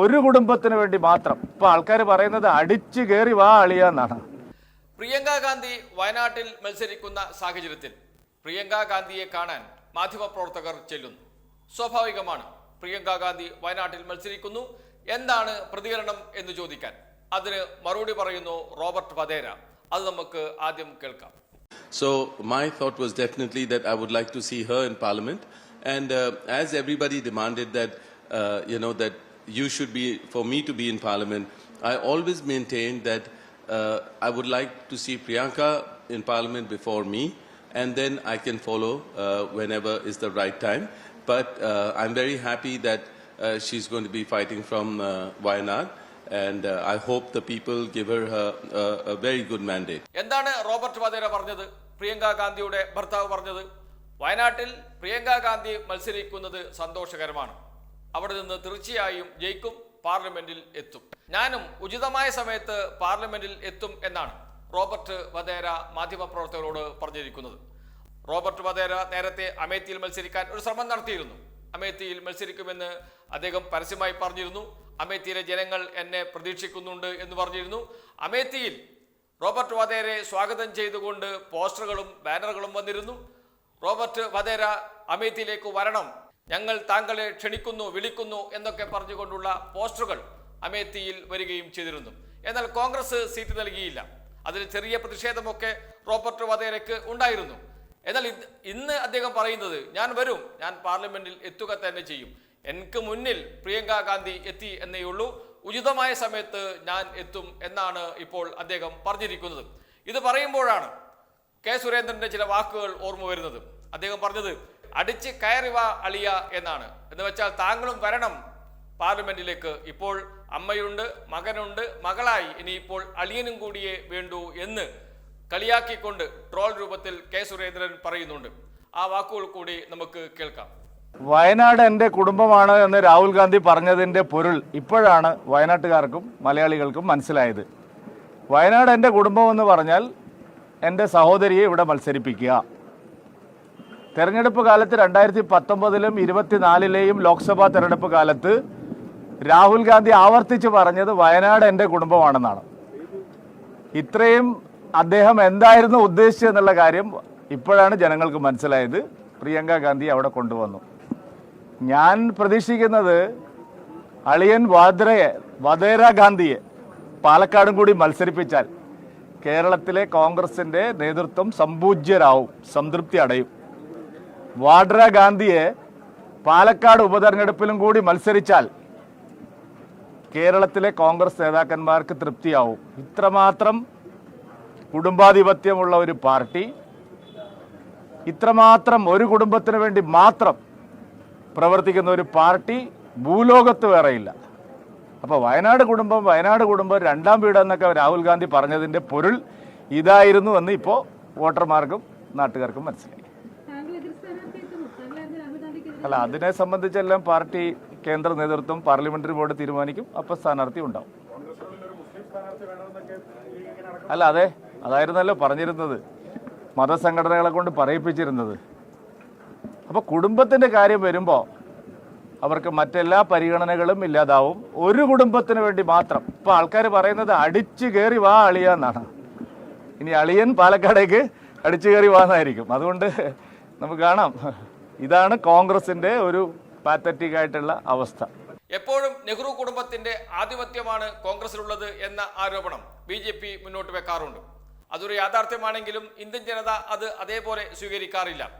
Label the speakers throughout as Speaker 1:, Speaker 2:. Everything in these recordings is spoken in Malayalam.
Speaker 1: ഒരു കുടുംബത്തിന് വേണ്ടി മാത്രം. ഇപ്പൊ ആൾക്കാർ പറയുന്നത് അടിച്ചു കയറി വാ അളിയ എന്നാണ്.
Speaker 2: പ്രിയങ്ക ഗാന്ധി വയനാട്ടിൽ മത്സരിക്കുന്ന സാഹചര്യത്തിൽ പ്രിയങ്ക ഗാന്ധിയെ കാണാൻ മാധ്യമപ്രവർത്തകർ ചെല്ലുന്നു. സ്വാഭാവികമാണ്. പ്രിയങ്ക ഗാന്ധി വയനാട്ടിൽ മത്സരിക്കുന്നു. എന്താണ് പ്രതികരണം എന്ന് ചോദിക്കാൻ. അതിന് മറുപടി പറയുന്നു റോബർട്ട് വധേര. അത് നമുക്ക് ആദ്യം കേൾക്കാം.
Speaker 3: So my thought was definitely that I would like to see her in Parliament, and uh, as everybody demanded that, uh, you know, that you should be for me to be in Parliament, I always maintained that uh, I would like to see Priyanka in Parliament before me, and then I can follow uh, whenever is the right time. But uh, I'm very happy that uh, she's going to be fighting from uh, Wayanad. And uh, I hope the people give her a, uh, very good mandate.
Speaker 2: എന്താണ് റോബർട്ട് വധേര പറഞ്ഞത് പ്രിയങ്ക ഗാന്ധിയുടെ ഭർത്താവ് പറഞ്ഞത് വയനാട്ടിൽ പ്രിയങ്ക ഗാന്ധി മത്സരിക്കുന്നത് സന്തോഷകരമാണ് അവിടെ നിന്ന് തീർച്ചയായും ജയിക്കും പാർലമെന്റിൽ എത്തും. ഞാനും ഉചിതമായ സമയത്ത് പാർലമെന്റിൽ എത്തും എന്നാണ് റോബർട്ട് വധേര മാധ്യമപ്രവർത്തകരോട് പറഞ്ഞിരിക്കുന്നത്. റോബർട്ട് വധേര നേരത്തെ അമേത്തിയിൽ മത്സരിക്കാൻ ഒരു ശ്രമം നടത്തിയിരുന്നു. അമേത്തിയിൽ മത്സരിക്കുമെന്ന് അദ്ദേഹം പരസ്യമായി പറഞ്ഞിരുന്നു. അമേത്തിയിലെ ജനങ്ങൾ എന്നെ പ്രതീക്ഷിക്കുന്നുണ്ട് എന്ന് പറഞ്ഞിരുന്നു. അമേത്തിയിൽ റോബർട്ട് വധേരെ സ്വാഗതം ചെയ്തുകൊണ്ട് പോസ്റ്ററുകളും ബാനറുകളും വന്നിരുന്നു. റോബർട്ട് വധേര അമേത്തിയിലേക്ക് വരണം ഞങ്ങൾ താങ്കളെ ക്ഷണിക്കുന്നു വിളിക്കുന്നു എന്നൊക്കെ പറഞ്ഞുകൊണ്ടുള്ള പോസ്റ്ററുകൾ അമേത്തിയിൽ വരികയും ചെയ്തിരുന്നു. എന്നാൽ കോൺഗ്രസ് സീറ്റ് നൽകിയില്ല. അതിൽ ചെറിയ പ്രതിഷേധമൊക്കെ റോബർട്ട് വധേരയ്ക്ക് ഉണ്ടായിരുന്നു. എന്നാൽ ഇന്ന് അദ്ദേഹം പറയുന്നത് ഞാൻ വരും ഞാൻ പാർലമെന്റിൽ എത്തുക തന്നെ ചെയ്യും. എനിക്ക് മുന്നിൽ പ്രിയങ്ക ഗാന്ധി എത്തി എന്നേ ഉള്ളൂ. ഉചിതമായ സമയത്ത് ഞാൻ എത്തും എന്നാണ് ഇപ്പോൾ അദ്ദേഹം പറഞ്ഞിരിക്കുന്നത്. ഇത് പറയുമ്പോഴാണ് കെ സുരേന്ദ്രന്റെ ചില വാക്കുകൾ ഓർമ്മ വരുന്നത്. അദ്ദേഹം പറഞ്ഞത് അടിച്ച് കയറി വാ അളിയ എന്നാണ്. എന്ന് വെച്ചാൽ താങ്കളും വരണം പാർലമെന്റിലേക്ക്. ഇപ്പോൾ അമ്മയുണ്ട് മകനുണ്ട് മകളായി. ഇനിയിപ്പോൾ അളിയനും കൂടിയേ വേണ്ടു എന്ന് കളിയാക്കിക്കൊണ്ട് ട്രോൾ രൂപത്തിൽ കെ സുരേന്ദ്രൻ പറയുന്നുണ്ട്. ആ വാക്കുകൾ കൂടി നമുക്ക് കേൾക്കാം.
Speaker 1: വയനാട് എന്റെ കുടുംബമാണ് എന്ന് രാഹുൽ ഗാന്ധി പറഞ്ഞതിന്റെ പൊരുൾ ഇപ്പോഴാണ് വയനാട്ടുകാർക്കും മലയാളികൾക്കും മനസ്സിലായത്. വയനാട് എന്റെ കുടുംബം എന്ന് പറഞ്ഞാൽ എന്റെ സഹോദരിയെ ഇവിടെ മത്സരിപ്പിക്കുക. തെരഞ്ഞെടുപ്പ് കാലത്ത് രണ്ടായിരത്തി പത്തൊമ്പതിലും ഇരുപത്തിനാലിലെയും ലോക്സഭാ തെരഞ്ഞെടുപ്പ് കാലത്ത് രാഹുൽ ഗാന്ധി ആവർത്തിച്ച് പറഞ്ഞത് വയനാട് എന്റെ കുടുംബമാണെന്നാണ്. ഇത്രയും അദ്ദേഹം എന്തായിരുന്നു ഉദ്ദേശിച്ചത് എന്നുള്ള കാര്യം ഇപ്പോഴാണ് ജനങ്ങൾക്ക് മനസ്സിലായത്. പ്രിയങ്ക ഗാന്ധി അവിടെ കൊണ്ടുവന്നു. ഞാൻ പ്രതീക്ഷിക്കുന്നത് അളിയൻ വാദ്രയെ വധേര ഗാന്ധിയെ പാലക്കാടും കൂടി മത്സരിപ്പിച്ചാൽ കേരളത്തിലെ കോൺഗ്രസിന്റെ നേതൃത്വം സമ്പൂജ്യരാവും സംതൃപ്തി അടയും. വാഡ്ര ഗാന്ധിയെ പാലക്കാട് ഉപതെരഞ്ഞെടുപ്പിലും കൂടി മത്സരിച്ചാൽ കേരളത്തിലെ കോൺഗ്രസ് നേതാക്കന്മാർക്ക് തൃപ്തിയാവും. ഇത്രമാത്രം കുടുംബാധിപത്യമുള്ള ഒരു പാർട്ടി ഇത്രമാത്രം ഒരു കുടുംബത്തിന് വേണ്ടി മാത്രം പ്രവർത്തിക്കുന്ന ഒരു പാർട്ടി ഭൂലോകത്ത് വേറെയില്ല. അപ്പോൾ വയനാട് കുടുംബം വയനാട് കുടുംബം രണ്ടാം വീട് എന്നൊക്കെ രാഹുൽ ഗാന്ധി പറഞ്ഞതിന്റെ പൊരുൾ ഇതായിരുന്നു എന്ന് ഇപ്പോൾ വോട്ടർമാർക്കും നാട്ടുകാർക്കും മനസ്സിലായി. അല്ല അതിനെ സംബന്ധിച്ചെല്ലാം പാർട്ടി കേന്ദ്ര നേതൃത്വം പാർലമെന്ററി ബോർഡ് തീരുമാനിക്കും അപ്പോൾ സ്ഥാനാർത്ഥി ഉണ്ടാവും. അല്ല അതെ അതായിരുന്നല്ലോ പറഞ്ഞിരുന്നത്. മതസംഘടനകളെ കൊണ്ട് പറയിപ്പിച്ചിരുന്നത്. അപ്പോൾ കുടുംബത്തിന്റെ കാര്യം വരുമ്പോൾ അവർക്ക് മറ്റെല്ലാ പരിഗണനകളും ഇല്ലാതാവും. ഒരു കുടുംബത്തിന് വേണ്ടി മാത്രം. ഇപ്പോൾ ആൾക്കാർ പറയുന്നത് അടിച്ചു കയറി വാ അളിയ എന്നാണ്. ഇനി അളിയൻ പാലക്കാടേക്ക് അടിച്ചു കയറി വാന്നായിരിക്കും അതുകൊണ്ട് നമുക്ക് കാണാം. ഇതാണ് കോൺഗ്രസിന്റെ ഒരു പാത്തറ്റിക് ആയിട്ടുള്ള അവസ്ഥ.
Speaker 2: എപ്പോഴും നെഹ്റു കുടുംബത്തിന്റെ ആധിപത്യമാണ് കോൺഗ്രസിലുള്ളത് എന്ന ആരോപണം ബി ജെ പി മുന്നോട്ട് വെക്കാറുണ്ട്. അതൊരു യാഥാർത്ഥ്യമാണെങ്കിലും ഇന്ത്യൻ ജനത അത് അതേപോലെ സ്വീകരിക്കാറില്ല.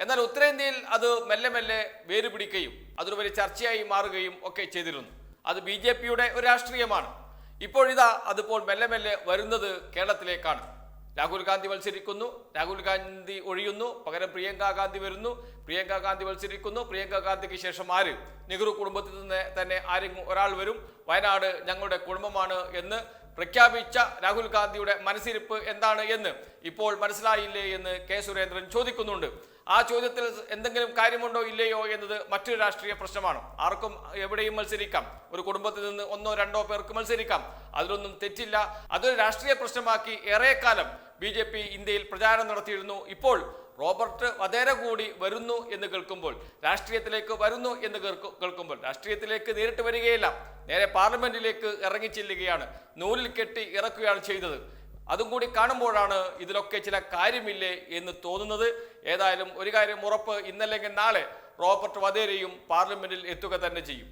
Speaker 2: എന്നാൽ ഉത്തരേന്ത്യയിൽ അത് മെല്ലെ മെല്ലെ വേര് പിടിക്കുകയും അതൊരു വലിയ ചർച്ചയായി മാറുകയും ഒക്കെ ചെയ്തിരുന്നു. അത് ബി ജെ പിയുടെ ഒരു രാഷ്ട്രീയമാണ്. ഇപ്പോഴിതാ അതിപ്പോൾ മെല്ലെ മെല്ലെ വരുന്നത് കേരളത്തിലേക്കാണ്. രാഹുൽ ഗാന്ധി മത്സരിക്കുന്നു രാഹുൽ ഗാന്ധി ഒഴിയുന്നു പകരം പ്രിയങ്ക ഗാന്ധി വരുന്നു പ്രിയങ്ക ഗാന്ധി മത്സരിക്കുന്നു പ്രിയങ്ക ഗാന്ധിക്ക് ശേഷം ആര്? നെഹ്റു കുടുംബത്തിൽ നിന്ന് തന്നെ ആരെങ്കിലും ഒരാൾ വരും. വയനാട് ഞങ്ങളുടെ കുടുംബമാണ് എന്ന് പ്രഖ്യാപിച്ച രാഹുൽ ഗാന്ധിയുടെ മനസ്സിരിപ്പ് എന്താണ് എന്ന് ഇപ്പോൾ മനസ്സിലായില്ലേ എന്ന് കെ സുരേന്ദ്രൻ ചോദിക്കുന്നുണ്ട്. ആ ചോദ്യത്തിൽ എന്തെങ്കിലും കാര്യമുണ്ടോ ഇല്ലയോ എന്നത് മറ്റൊരു രാഷ്ട്രീയ പ്രശ്നമാണ്. ആർക്കും എവിടെയും മത്സരിക്കാം. ഒരു കുടുംബത്തിൽ നിന്ന് ഒന്നോ രണ്ടോ പേർക്ക് മത്സരിക്കാം. അതിലൊന്നും തെറ്റില്ല. അതൊരു രാഷ്ട്രീയ പ്രശ്നമാക്കി ഏറെക്കാലം ബി ജെ പി ഇന്ത്യയിൽ പ്രചാരണം നടത്തിയിരുന്നു. ഇപ്പോൾ റോബർട്ട് വധേര കൂടി വരുന്നു എന്ന് കേൾക്കുമ്പോൾ രാഷ്ട്രീയത്തിലേക്ക് വരുന്നു എന്ന് കേൾക്കുമ്പോൾ രാഷ്ട്രീയത്തിലേക്ക് നേരിട്ട് വരികയില്ല. നേരെ പാർലമെന്റിലേക്ക് ഇറങ്ങിച്ചെല്ലുകയാണ്. നൂലിൽ കെട്ടി ഇറക്കുകയാണ് ചെയ്തത്. അതും കൂടി കാണുമ്പോഴാണ് ഇതിലൊക്കെ ചില കാര്യമില്ലേ എന്ന് തോന്നുന്നത്. ഏതായാലും ഒരു കാര്യം ഉറപ്പ് ഇന്നല്ലെങ്കിൽ നാളെ റോബർട്ട് വധേരയും പാർലമെന്റിൽ എത്തുക തന്നെ ചെയ്യും.